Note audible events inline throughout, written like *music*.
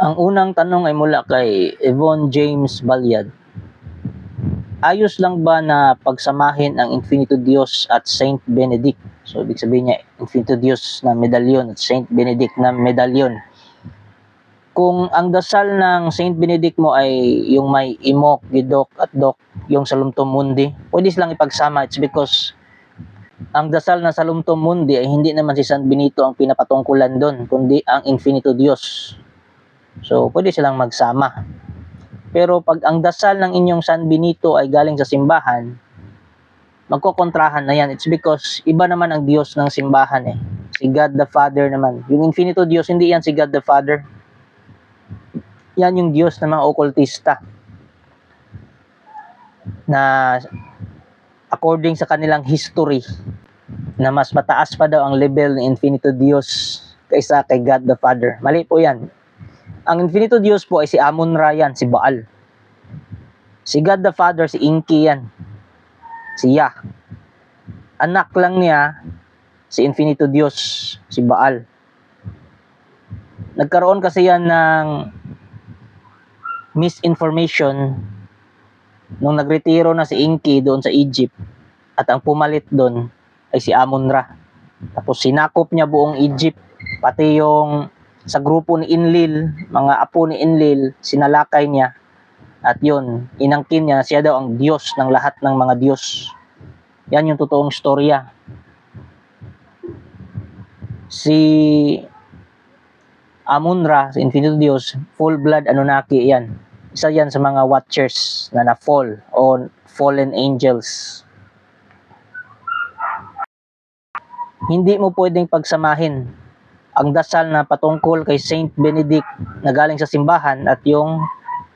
Ang unang tanong ay mula kay Yvonne James Balyad. Ayos lang ba na pagsamahin ang Infinito Dios at Saint Benedict? So, ibig sabihin niya, Infinito Dios na medalyon at Saint Benedict na medalyon. Kung ang dasal ng Saint Benedict mo ay yung may imok, gidok at dok, yung salumtom mundi, pwede silang ipagsama. It's because ang dasal na salumtom mundi ay hindi naman si San Benito ang pinapatungkulan doon, kundi ang Infinito Dios. So, pwede silang magsama. Pero pag ang dasal ng inyong San Benito ay galing sa simbahan, magkokontrahan na yan. It's because iba naman ang Diyos ng simbahan eh. Si God the Father naman. Yung Infinito Diyos, hindi yan si God the Father. Yan yung Diyos ng mga okultista. Na according sa kanilang history, na mas mataas pa daw ang level ng Infinito Diyos kaysa kay God the Father. Mali po yan ang Infinito Diyos po ay si Amon Ra yan, si Baal. Si God the Father, si Inki yan. Si Yah. Anak lang niya, si Infinito Diyos, si Baal. Nagkaroon kasi yan ng misinformation nung nagretiro na si Inki doon sa Egypt at ang pumalit doon ay si Amon Ra. Tapos sinakop niya buong Egypt, pati yung sa grupo ni Enlil, mga apo ni Enlil, sinalakay niya. At yun, inangkin niya, siya daw ang Diyos ng lahat ng mga Diyos. Yan yung totoong storya. Si Amunra, si Infinito Diyos, full blood Anunnaki yan. Isa yan sa mga watchers na na-fall o fallen angels. Hindi mo pwedeng pagsamahin ang dasal na patungkol kay Saint Benedict na galing sa simbahan at yung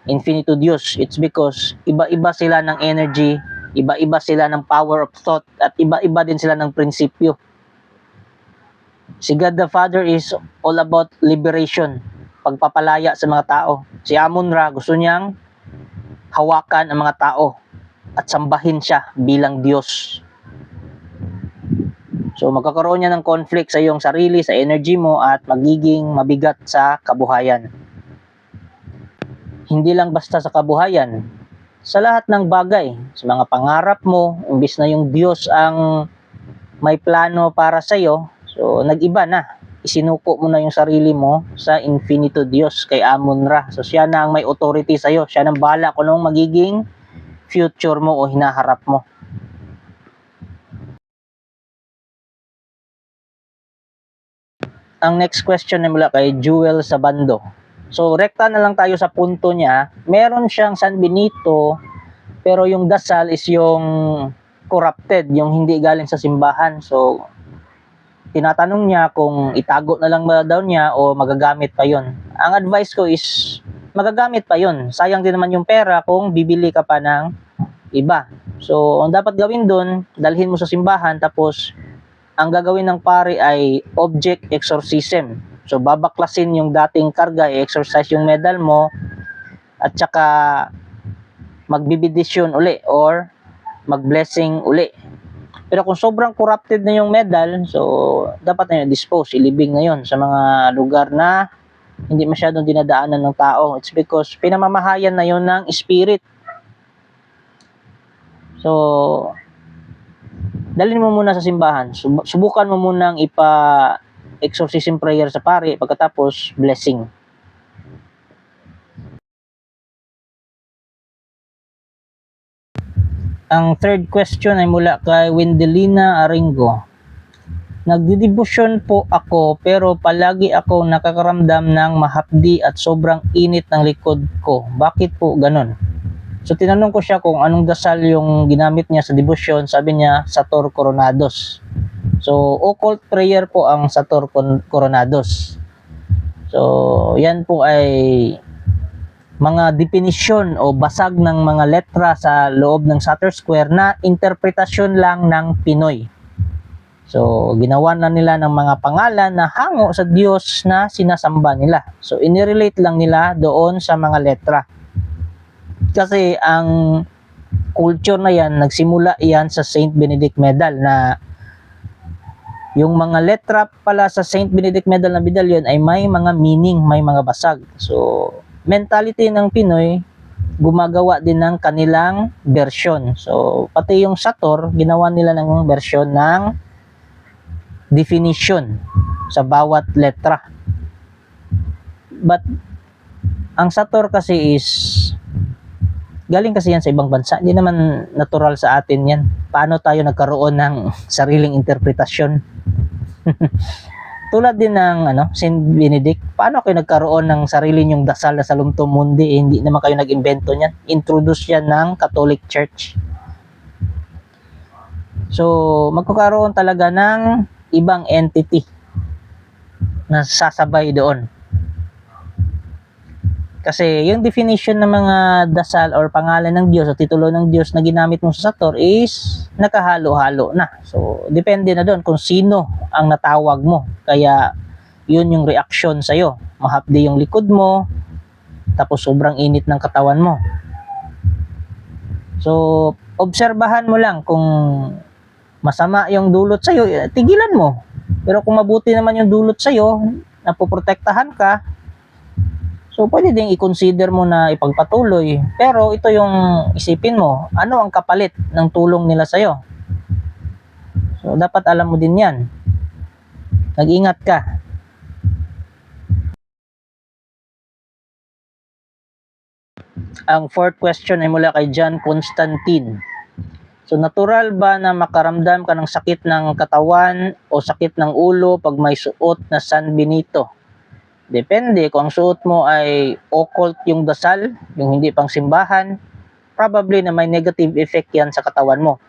Infinito Dios. It's because iba-iba sila ng energy, iba-iba sila ng power of thought, at iba-iba din sila ng prinsipyo. Si God the Father is all about liberation, pagpapalaya sa mga tao. Si Amon-Ra gusto niyang hawakan ang mga tao at sambahin siya bilang Diyos. So magkakaroon niya ng conflict sa iyong sarili, sa energy mo at magiging mabigat sa kabuhayan. Hindi lang basta sa kabuhayan, sa lahat ng bagay, sa mga pangarap mo, imbis na yung Diyos ang may plano para sa iyo, so nag-iba na. Isinuko mo na yung sarili mo sa Infinito Diyos kay Amon-Ra. So siya na ang may authority sa iyo, siya nang bahala kung anong magiging future mo o hinaharap mo. Ang next question ay mula kay Jewel Sabando. So, rekta na lang tayo sa punto niya. Meron siyang San Benito, pero yung dasal is yung corrupted, yung hindi galing sa simbahan. So, tinatanong niya kung itago na lang daw niya o magagamit pa yon. Ang advice ko is magagamit pa yon. Sayang din naman yung pera kung bibili ka pa ng iba. So, ang dapat gawin doon, dalhin mo sa simbahan tapos ang gagawin ng pare ay object exorcism. So babaklasin yung dating karga, i-exorcise yung medal mo at saka magbibidisyon uli or mag-blessing uli. Pero kung sobrang corrupted na yung medal, so dapat na yun dispose, ilibing na yun sa mga lugar na hindi masyadong dinadaanan ng tao. It's because pinamamahayan na yun ng spirit. So, dalhin mo muna sa simbahan. Sub- subukan mo munang ipa exorcism prayer sa pare pagkatapos blessing. Ang third question ay mula kay Wendelina Aringo. Nagdidibusyon po ako pero palagi ako nakakaramdam ng mahapdi at sobrang init ng likod ko. Bakit po ganon? So tinanong ko siya kung anong dasal yung ginamit niya sa debosyon. Sabi niya, Sator Coronados. So occult prayer po ang Sator Coronados. So yan po ay mga definisyon o basag ng mga letra sa loob ng Sator Square na interpretasyon lang ng Pinoy. So, ginawa na nila ng mga pangalan na hango sa Diyos na sinasamba nila. So, inirelate lang nila doon sa mga letra. Kasi ang culture na yan, nagsimula yan sa Saint Benedict Medal na yung mga letra pala sa Saint Benedict Medal na medallion ay may mga meaning, may mga basag. So, mentality ng Pinoy, gumagawa din ng kanilang version. So, pati yung Sator, ginawa nila ng version ng definition sa bawat letra. But ang Sator kasi is galing kasi yan sa ibang bansa. Hindi naman natural sa atin yan. Paano tayo nagkaroon ng *laughs* sariling interpretasyon? *laughs* Tulad din ng ano, Saint Benedict, paano kayo nagkaroon ng sarili nyong dasal na Salum Mundi? Eh, hindi naman kayo nag-invento niyan. Introduce yan ng Catholic Church. So, magkakaroon talaga ng ibang entity na sasabay doon. Kasi yung definition ng mga dasal or pangalan ng Diyos o titulo ng Diyos na ginamit mo sa Sator is nakahalo-halo na. So, depende na doon kung sino ang natawag mo. Kaya, yun yung reaction sa'yo. Mahapdi yung likod mo, tapos sobrang init ng katawan mo. So, obserbahan mo lang kung masama yung dulot sa'yo, eh, tigilan mo. Pero kung mabuti naman yung dulot sa'yo, napoprotektahan ka, so pwede ding i-consider mo na ipagpatuloy. Pero ito yung isipin mo, ano ang kapalit ng tulong nila sa'yo? So dapat alam mo din yan. Nag-ingat ka. Ang fourth question ay mula kay John Constantine. So natural ba na makaramdam ka ng sakit ng katawan o sakit ng ulo pag may suot na San Benito? Depende kung ang suot mo ay occult yung dasal, yung hindi pang simbahan, probably na may negative effect yan sa katawan mo.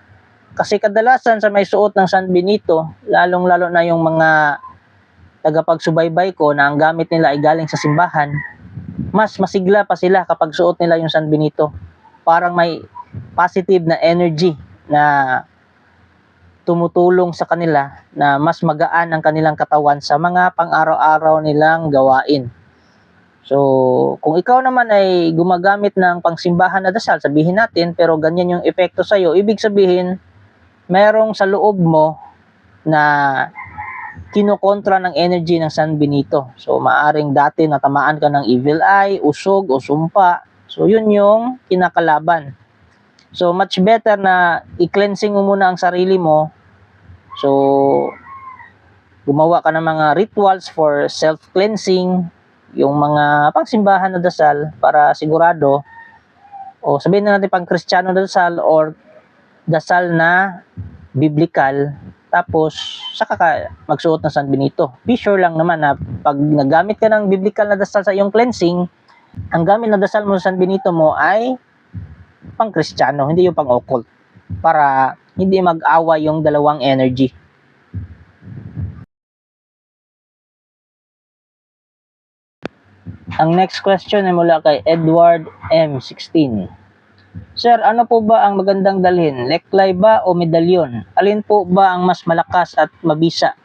Kasi kadalasan sa may suot ng San Benito, lalong-lalo na yung mga tagapagsubaybay ko na ang gamit nila ay galing sa simbahan, mas masigla pa sila kapag suot nila yung San Benito. Parang may positive na energy na tumutulong sa kanila na mas magaan ang kanilang katawan sa mga pang-araw-araw nilang gawain. So, kung ikaw naman ay gumagamit ng pangsimbahan na dasal, sabihin natin, pero ganyan yung epekto sa'yo, ibig sabihin, merong sa loob mo na kinokontra ng energy ng San Benito. So, maaring dati natamaan ka ng evil eye, usog o sumpa. So, yun yung kinakalaban. So, much better na i-cleansing mo muna ang sarili mo. So, gumawa ka ng mga rituals for self-cleansing, yung mga pangsimbahan na dasal para sigurado, o sabihin na natin pang kristyano na dasal or dasal na biblical, tapos saka ka magsuot ng San Benito. Be sure lang naman na pag nagamit ka ng biblical na dasal sa iyong cleansing, ang gamit na dasal mo sa San Benito mo ay pang kristyano, hindi yung pang occult. Para hindi mag-awa yung dalawang energy. Ang next question ay mula kay Edward M16. Sir, ano po ba ang magandang dalhin? Leklay ba o medalyon? Alin po ba ang mas malakas at mabisa?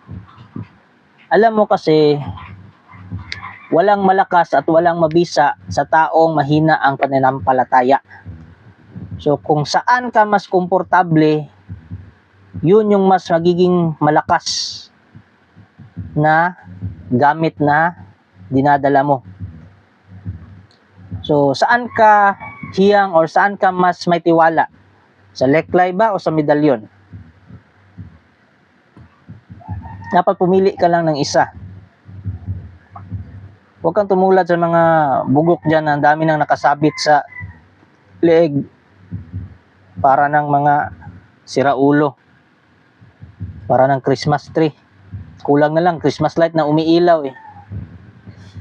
Alam mo kasi, walang malakas at walang mabisa sa taong mahina ang pananampalataya. So kung saan ka mas komportable, yun yung mas magiging malakas na gamit na dinadala mo. So saan ka hiyang or saan ka mas may tiwala? Sa leklay ba o sa medalyon? Dapat pumili ka lang ng isa. Huwag kang tumulad sa mga bugok dyan na ang dami nang nakasabit sa leeg para ng mga siraulo. Para ng Christmas tree. Kulang na lang, Christmas light na umiilaw eh.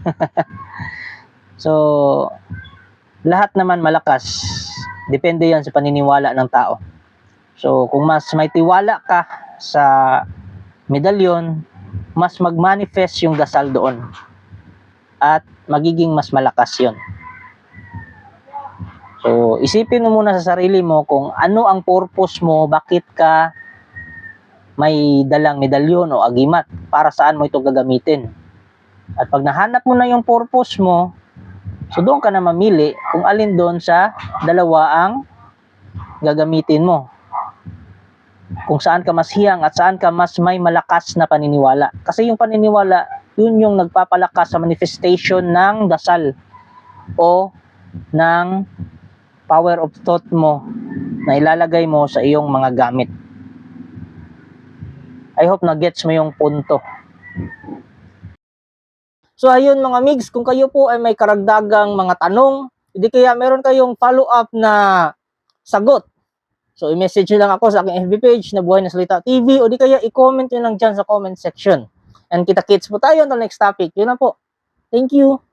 *laughs* so, lahat naman malakas. Depende yan sa paniniwala ng tao. So, kung mas may tiwala ka sa medalyon, mas mag-manifest yung dasal doon. At magiging mas malakas yon. So, isipin mo muna sa sarili mo kung ano ang purpose mo, bakit ka may dalang medalyon o agimat, para saan mo ito gagamitin. At pag nahanap mo na yung purpose mo, so doon ka na mamili kung alin doon sa dalawa ang gagamitin mo. Kung saan ka mas hiyang at saan ka mas may malakas na paniniwala. Kasi yung paniniwala, yun yung nagpapalakas sa manifestation ng dasal o ng power of thought mo na ilalagay mo sa iyong mga gamit. I hope na gets mo yung punto. So ayun mga migs, kung kayo po ay may karagdagang mga tanong, hindi kaya meron kayong follow-up na sagot. So i-message nyo lang ako sa aking FB page na Buhay na Salita TV o di kaya i-comment nyo lang dyan sa comment section. And kita-kits po tayo on the next topic. Yun na po. Thank you.